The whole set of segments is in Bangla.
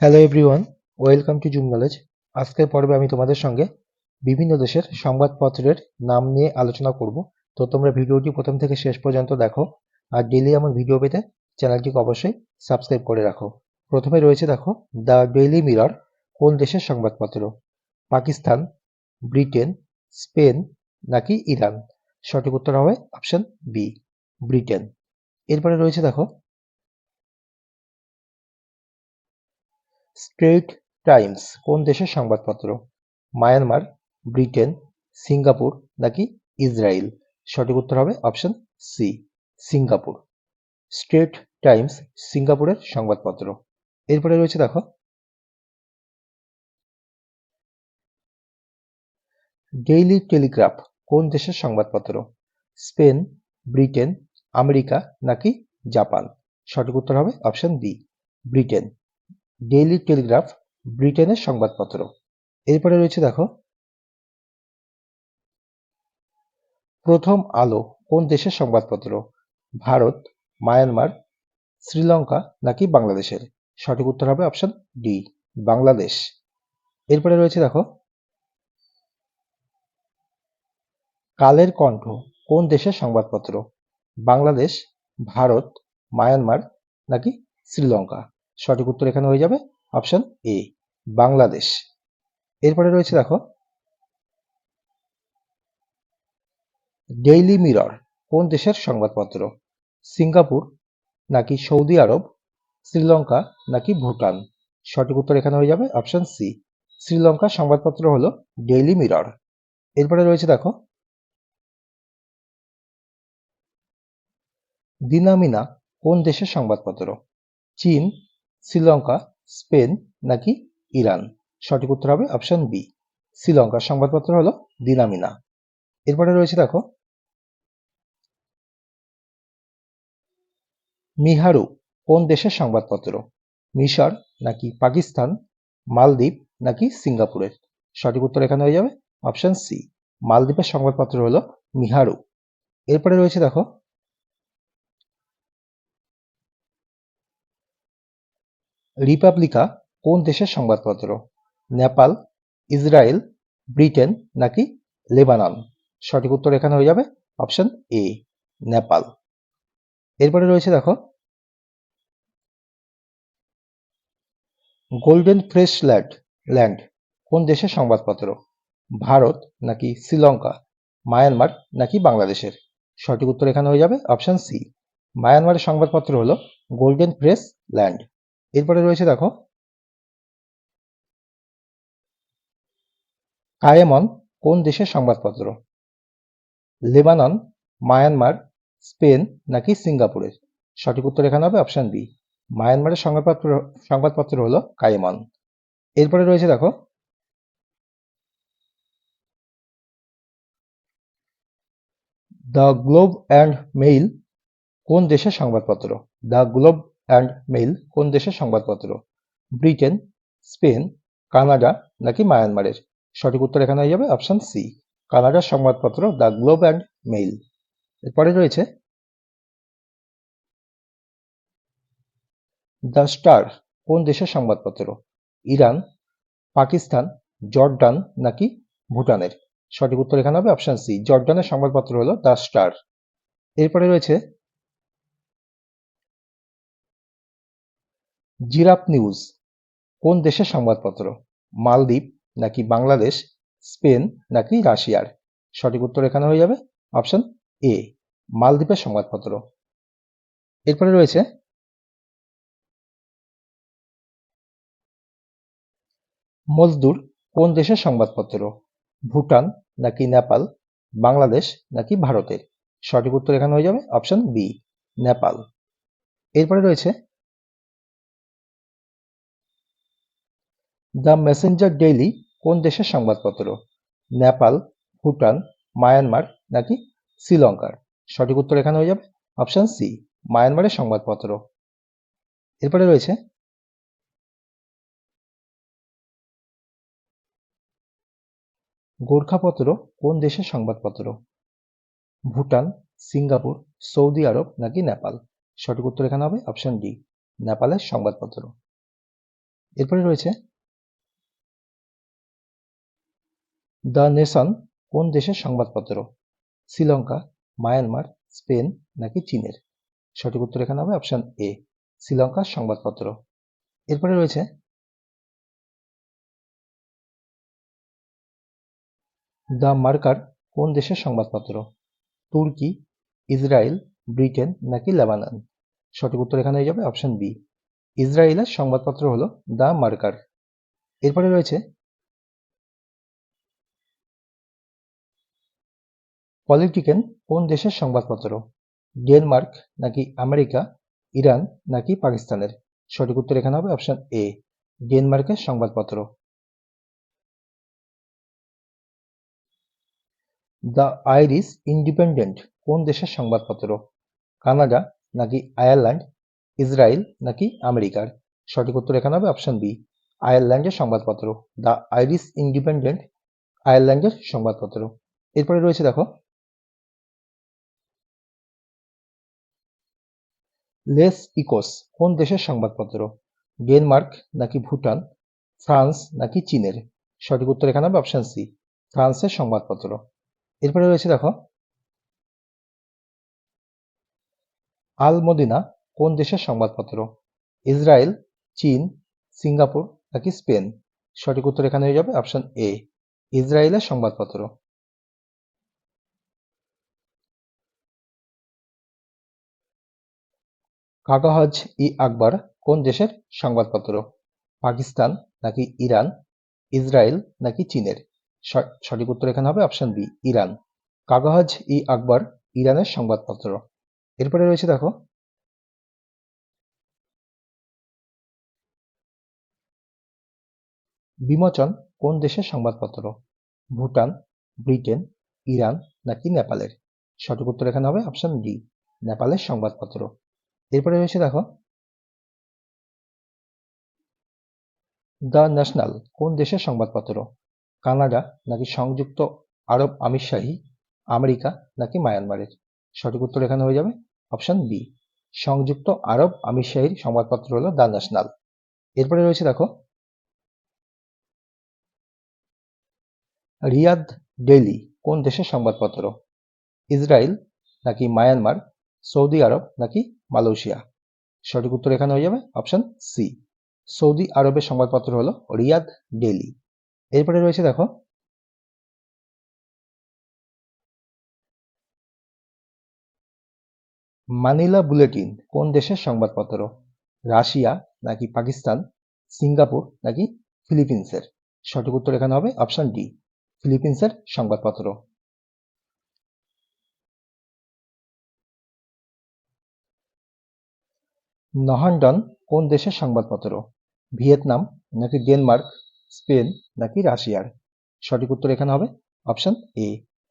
Hello everyone welcome to Zoom knowledge আজকের পর্বে আমি তোমাদের সঙ্গে বিভিন্ন দেশের সংবাদপত্রের নাম নিয়ে আলোচনা করব। তো তোমরা ভিডিওটি প্রথম থেকে শেষ পর্যন্ত দেখো, আর ডেলি আমার ভিডিও পেতে চ্যানেলটিকে অবশ্যই সাবস্ক্রাইব করে রাখো। প্রথমে রয়েছে দেখো দ্য ডেইলি মিরর কোন দেশের সংবাদপত্র? পাকিস্তান, ব্রিটেন, স্পেন, নাকি ইরান? সঠিক উত্তর হবে অপশন বি ব্রিটেন। এরপরে রয়েছে দেখো স্ট্রেইট টাইমস, কোন দেশের সংবাদপত্র? মায়ানমার, ব্রিটেন, সিঙ্গাপুর নাকি ইসরায়েল সঠিক উত্তর হবে option C Singapore. Straits Times, সিঙ্গাপুরের সংবাদপত্র। এরপরে রয়েছে দেখো, ডেইলি টেলিগ্রাফ, কোন দেশের সংবাদপত্র? স্পেন, ব্রিটেন, আমেরিকা নাকি জাপান? সঠিক উত্তর হবে option B Britain. Daily Telegraph ব্রিটেনের সংবাদপত্র। এরপরে রয়েছে দেখো, প্রথম আলো কোন দেশের সংবাদপত্র? ভারত, মায়ানমার, শ্রীলঙ্কা নাকি বাংলাদেশের? সঠিক উত্তর হবে অপশন ডি বাংলাদেশ। এরপরে রয়েছে দেখো, কালের কণ্ঠ কোন দেশের সংবাদপত্র? বাংলাদেশ, ভারত, মায়ানমার নাকি শ্রীলঙ্কা? সঠিক উত্তর এখানে হয়ে যাবে অপশন এ, বাংলাদেশ। এরপরে রয়েছে দেখো ডেইলি মিরর কোন দেশের সংবাদপত্র? সিঙ্গাপুর, নাকি সৌদি আরব, শ্রীলঙ্কা, নাকি ভুটান? সঠিক উত্তর এখানে হয়ে যাবে অপশন সি। শ্রীলঙ্কার সংবাদপত্র হলো ডেইলি মিরর এরপরে রয়েছে দেখো দিনামিনা কোন দেশের সংবাদপত্র? চীন শ্রীলঙ্কা, স্পেন নাকি ইরান? সঠিক উত্তর হবে অপশন বি। শ্রীলঙ্কার সংবাদপত্র হলো দিনামিনা। এরপরে রয়েছে দেখো, মিহারু কোন দেশের সংবাদপত্র? মিশর নাকি পাকিস্তান? মালদ্বীপ নাকি সিঙ্গাপুরের? সঠিক উত্তর এখানে হয়ে যাবে অপশন সি। মালদ্বীপের সংবাদপত্র হলো মিহারু। এরপরে রয়েছে দেখো রিপাবলিকা কোন দেশের সংবাদপত্র? নেপাল, ইসরায়েল, ব্রিটেন নাকি লেবানন? সঠিক উত্তর এখানে হয়ে যাবে অপশন এ, নেপাল। এরপরে রয়েছে দেখো, গোল্ডেন ফ্রেশ ল্যান্ড ল্যান্ড, কোন দেশের সংবাদপত্র? ভারত নাকি শ্রীলঙ্কা? মায়ানমার নাকি বাংলাদেশের? সঠিক উত্তর এখানে হয়ে যাবে অপশন সি। মায়ানমারের সংবাদপত্র হলো গোল্ডেন প্রেস ল্যান্ড। এরপরে রয়েছে দেখো, কায়েমন কোন দেশের সংবাদপত্র? লেবানন, মায়ানমার, স্পেন নাকি সিঙ্গাপুরের? সঠিক উত্তর এখানে হবে অপশন বি। মায়ানমারের সংবাদপত্র সংবাদপত্র হলো কায়েমন। এরপরে রয়েছে দেখো, দ্য গ্লোব অ্যান্ড মেইল কোন দেশের সংবাদপত্র? দ্য গ্লোব অ্যান্ড মেইল কোন দেশের সংবাদপত্র? ব্রিটেন স্পেন কানাডা নাকি মায়ানমারের সঠিক উত্তর এখানে হয়ে যাবে অপশন সি কানাডার সংবাদপত্র দ্য গ্লোব অ্যান্ড মেইল এরপরে রয়েছে দ্য স্টার কোন দেশের সংবাদপত্র? ইরান, পাকিস্তান, জর্ডান নাকি ভুটানের? সঠিক উত্তর এখানে হবে অপশন সি জর্ডানের সংবাদপত্র হলো দ্য স্টার এরপরে রয়েছে জিরাফ নিউজ। কোন দেশের সংবাদপত্র? মালদ্বীপ নাকি বাংলাদেশ? স্পেন নাকি রাশিয়ার? সঠিক উত্তর এখানে হয়ে যাবে অপশন এ, মালদ্বীপের সংবাদপত্র। এরপরে রয়েছে, মজদুর কোন দেশের সংবাদপত্র? ভুটান নাকি নেপাল? বাংলাদেশ নাকি ভারতের? সঠিক উত্তর এখানে হয়ে যাবে অপশন বি, নেপাল। এরপরে রয়েছে দ্য মেসেঞ্জার ডেইলি কোন দেশের সংবাদপত্র? নেপাল, ভুটান, মায়ানমার নাকি শ্রীলঙ্কার? সঠিক উত্তর এখানে হয়ে যাবে। অপশন সি, মায়ানমারের সংবাদপত্র। এরপরে রয়েছে, গোর্খাপত্র কোন দেশের সংবাদপত্র? ভুটান, সিঙ্গাপুর, সৌদি আরব নাকি নেপাল? সঠিক উত্তর এখানে হবে অপশন ডি, নেপালের সংবাদপত্র। এরপরে রয়েছে দ্য নেশন কোন দেশের সংবাদপত্র? শ্রীলঙ্কা, মায়ানমার, স্পেন নাকি চীনের? সঠিক উত্তর এখানে হবে অপশন এ শ্রীলঙ্কার সংবাদপত্র। এরপরে রয়েছে, দ্য মার্কার কোন দেশের সংবাদপত্র? তুর্কি, ইসরায়েল, ব্রিটেন নাকি লেবানন? সঠিক উত্তর এখানে হয়ে যাবে অপশন বি ইসরায়েলের সংবাদপত্র হলো দ্য মার্কার। এরপরে রয়েছে পলিটিকেন কোন দেশের সংবাদপত্র? ডেনমার্ক নাকি আমেরিকা? ইরান নাকি পাকিস্তানের? সঠিক উত্তর এখানে হবে অপশন এ, ডেনমার্কের সংবাদপত্র। দ্য আইরিশ ইন্ডিপেন্ডেন্ট কোন দেশের সংবাদপত্র? কানাডা নাকি আয়ারল্যান্ড? ইসরায়েল নাকি আমেরিকার? সঠিক উত্তর এখানে হবে অপশন বি, আয়ারল্যান্ডের সংবাদপত্র। দ্য আইরিশ ইন্ডিপেন্ডেন্ট আয়ারল্যান্ডের সংবাদপত্র। এরপরে রয়েছে দেখো লেস ইকোস কোন দেশের সংবাদপত্র? ডেনমার্ক নাকি ভুটান? ফ্রান্স নাকি চীনের? সঠিক উত্তর এখানে হবে অপশন সি ফ্রান্সের সংবাদপত্র। এরপরে রয়েছে দেখো আল মদিনা কোন দেশের সংবাদপত্র? ইসরায়েল, চীন, সিঙ্গাপুর নাকি স্পেন? সঠিক উত্তর এখানে হয়ে যাবে অপশন এ ইসরায়েলের সংবাদপত্র। কাকাহজ ই আকবর কোন দেশের সংবাদপত্র? পাকিস্তান নাকি ইরান? ইসরায়েল নাকি চীনের? সঠিক উত্তর এখানে হবে অপশন বি ইরান। কাগাহজ ই আকবর, ইরানের সংবাদপত্র। এরপরে রয়েছে দেখো, বিমোচন কোন দেশের সংবাদপত্র? ভুটান, ব্রিটেন, ইরান নাকি নেপালের? সঠিক উত্তর এখানে হবে অপশন ডি নেপালের সংবাদপত্র। এরপরে রয়েছে দেখো, দ্য ন্যাশনাল, কোন দেশের সংবাদপত্র? কানাডা নাকি সংযুক্ত আরব আমিরশাহী, আমেরিকা নাকি মায়ানমারের? সঠিক উত্তর এখানে হয়ে যাবে অপশন বি। সংযুক্ত আরব আমিরশাহীর সংবাদপত্র হলো দ্য ন্যাশনাল। এরপরে রয়েছে দেখো, রিয়াদ ডেইলি, কোন দেশের সংবাদপত্র? ইসরায়েল নাকি মায়ানমার, সৌদি আরব নাকি মালয়েশিয়া। সঠিক উত্তর এখানে হয়ে যাবে অপশন সি সৌদি আরবের সংবাদপত্র হলো রিয়াদ ডেলি এরপরে রয়েছে দেখো, মানিলা বুলেটিন কোন দেশের সংবাদপত্র? রাশিয়া নাকি পাকিস্তান? সিঙ্গাপুর নাকি ফিলিপিন্সের? সঠিক উত্তর এখানে হবে অপশন ডি ফিলিপিন্সের সংবাদপত্র। নহান্ডন কোন দেশের সংবাদপত্র? ভিয়েতনাম নাকি ডেনমার্ক, স্পেন নাকি রাশিয়ার? সঠিক উত্তর এখানে হবে অপশন এ,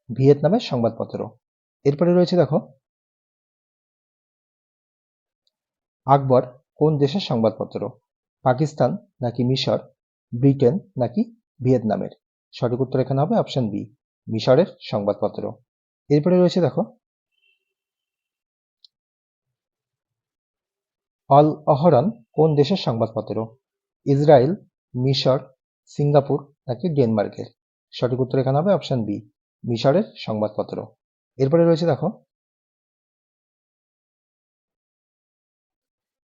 ভিয়েতনামের সংবাদপত্র। এরপরে রয়েছে দেখো, আকবর কোন দেশের সংবাদপত্র? পাকিস্তান নাকি মিশর, ব্রিটেন নাকি ভিয়েতনামের? সঠিক উত্তর এখানে হবে অপশন বি, মিশরের সংবাদপত্র। এরপরে রয়েছে দেখো অল অহরান কোন দেশের সংবাদপত্র? ইসরায়েল, মিশর, সিঙ্গাপুর নাকি ডেনমার্কের সঠিক উত্তর এখানে হবে অপশন বি, মিশরের সংবাদপত্র। এরপরে রয়েছে দেখো,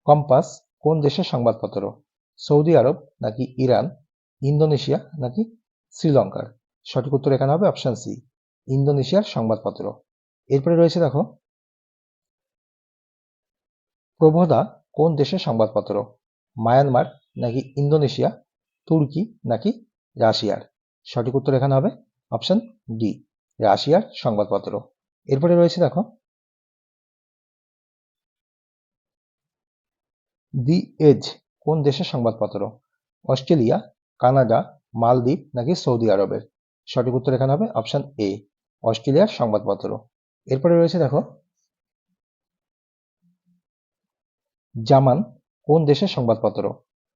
কম্পাস কোন দেশের সংবাদপত্র? সৌদি আরব নাকি ইরান? ইন্দোনেশিয়া নাকি শ্রীলঙ্কার? সঠিক উত্তর এখানে হবে অপশন সি, ইন্দোনেশিয়ার সংবাদপত্র। এরপরে রয়েছে দেখো প্রভদা কোন দেশের সংবাদপত্র? মায়ানমার নাকি ইন্দোনেশিয়া? তুর্কি নাকি রাশিয়ার? সঠিক উত্তর এখানে হবে অপশন ডি, রাশিয়ার সংবাদপত্র। এরপরে রয়েছে দেখো, দি এজ, কোন দেশের সংবাদপত্র? অস্ট্রেলিয়া, কানাডা, মালদ্বীপ নাকি সৌদি আরবের? সঠিক উত্তর এখানে হবে অপশন এ, অস্ট্রেলিয়ার সংবাদপত্র। এরপরে রয়েছে দেখো জামান কোন দেশের সংবাদপত্র?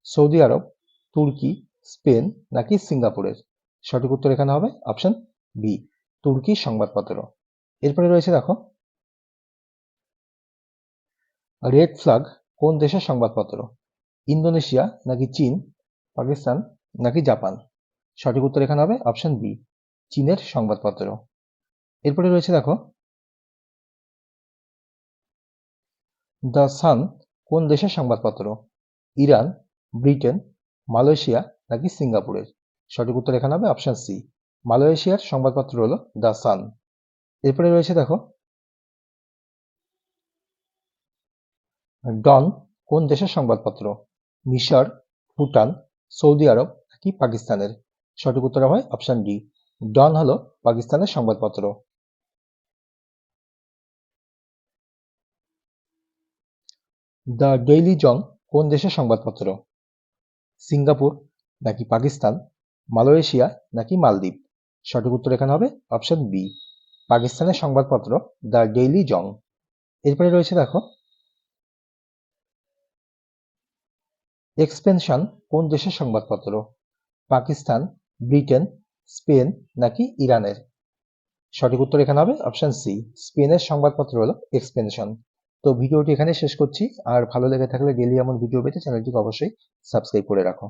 সৌদি আরব, তুর্কি, স্পেন নাকি সিঙ্গাপুরের? সঠিক উত্তর এখানে হবে অপশন বি, তুর্কি সংবাদপত্র। এরপরে রয়েছে দেখো, রেড ফ্লাগ কোন দেশের সংবাদপত্র? ইন্দোনেশিয়া নাকি চীন, পাকিস্তান নাকি জাপান? সঠিক উত্তর এখানে হবে অপশন বি, চীনের সংবাদপত্র। এরপরে রয়েছে দেখো, দ্য সান কোন দেশের সংবাদপত্র? ইরান, ব্রিটেন, মালয়েশিয়া নাকি সিঙ্গাপুরের? সঠিক উত্তর এখানে হবে অপশন সি। মালয়েশিয়ার সংবাদপত্র হলো দ্য সান। এরপরে রয়েছে দেখো, ডন, কোন দেশের সংবাদপত্র? মিশর, ভুটান, সৌদি আরব নাকি পাকিস্তানের? সঠিক উত্তর হয় অপশন ডি। ডন হলো পাকিস্তানের সংবাদপত্র। দ্য ডেইলি জং কোন দেশের সংবাদপত্র? সিঙ্গাপুর নাকি পাকিস্তান? মালয়েশিয়া নাকি মালদ্বীপ? সঠিক উত্তর এখানে হবে অপশন বি। পাকিস্তানের সংবাদপত্র দ্য ডেইলি জং। এরপরে রয়েছে দেখো, এক্সপেনশন কোন দেশের সংবাদপত্র? পাকিস্তান, ব্রিটেন, স্পেন নাকি ইরানের? সঠিক উত্তর এখানে হবে অপশন সি। স্পেনের সংবাদপত্র হলো এক্সপেনশন। তো ভিডিওটি এখানে শেষ করছি। আর ভালো লেগে থাকলে ডেলি এমন ভিডিও পেতে চ্যানেলটিকে অবশ্যই সাবস্ক্রাইব করে রাখো।